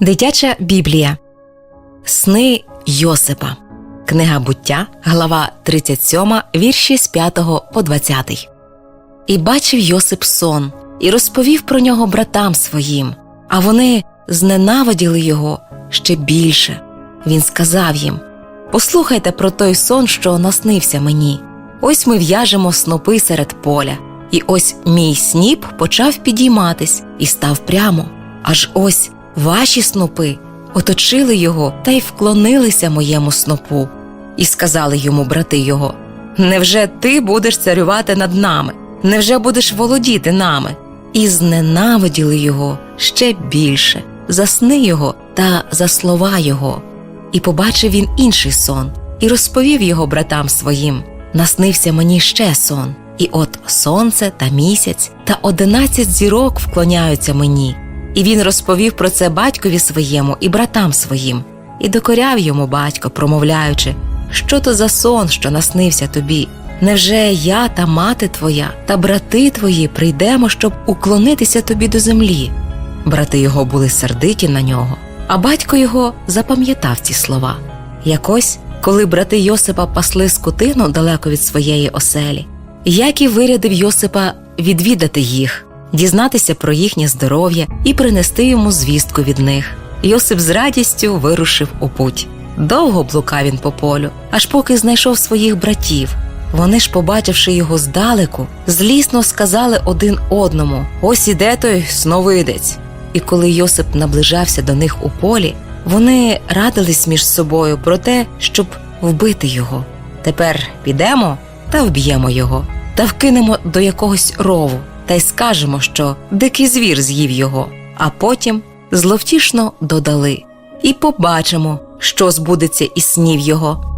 Дитяча Біблія. Сни Йосипа. Книга буття, глава 37, вірші з 5 по 20. І бачив Йосип сон, і розповів про нього братам своїм, а вони зненавиділи його ще більше. Він сказав їм: Послухайте про той сон, що наснився мені. Ось ми в'яжемо снопи серед поля, і ось мій сніп почав підійматись і став прямо. Аж ось ваші снопи оточили його та й вклонилися моєму снопу, і сказали йому брати його: Невже ти будеш царювати над нами? Невже будеш володіти нами? І зненавиділи його ще більше, за сни його та за слова його. І побачив він інший сон, і розповів його братам своїм. Наснився мені ще сон, і от сонце та місяць та одинадцять зірок вклоняються мені. І він розповів про це батькові своєму і братам своїм, і докоряв йому батько, промовляючи, що то за сон, що наснився тобі? Невже я та мати твоя та брати твої прийдемо, щоб уклонитися тобі до землі? Брати його були сердиті на нього, а батько його запам'ятав ці слова. Якось, коли брати Йосипа пасли скотину далеко від своєї оселі, Яків вирядив Йосипа відвідати їх, дізнатися про їхнє здоров'я і принести йому звістку від них. Йосип з радістю вирушив у путь. Довго блукав він по полю, аж поки знайшов своїх братів. Вони ж, побачивши його здалеку, злісно сказали один одному: Ось іде той сновидець. І коли Йосип наближався до них у полі, вони радились між собою про те, щоб вбити його. Тепер підемо та вб'ємо його, та вкинемо до якогось рову, та й скажемо, що дикий звір з'їв його, а потім зловтішно додали, і побачимо, що збудеться із снів його.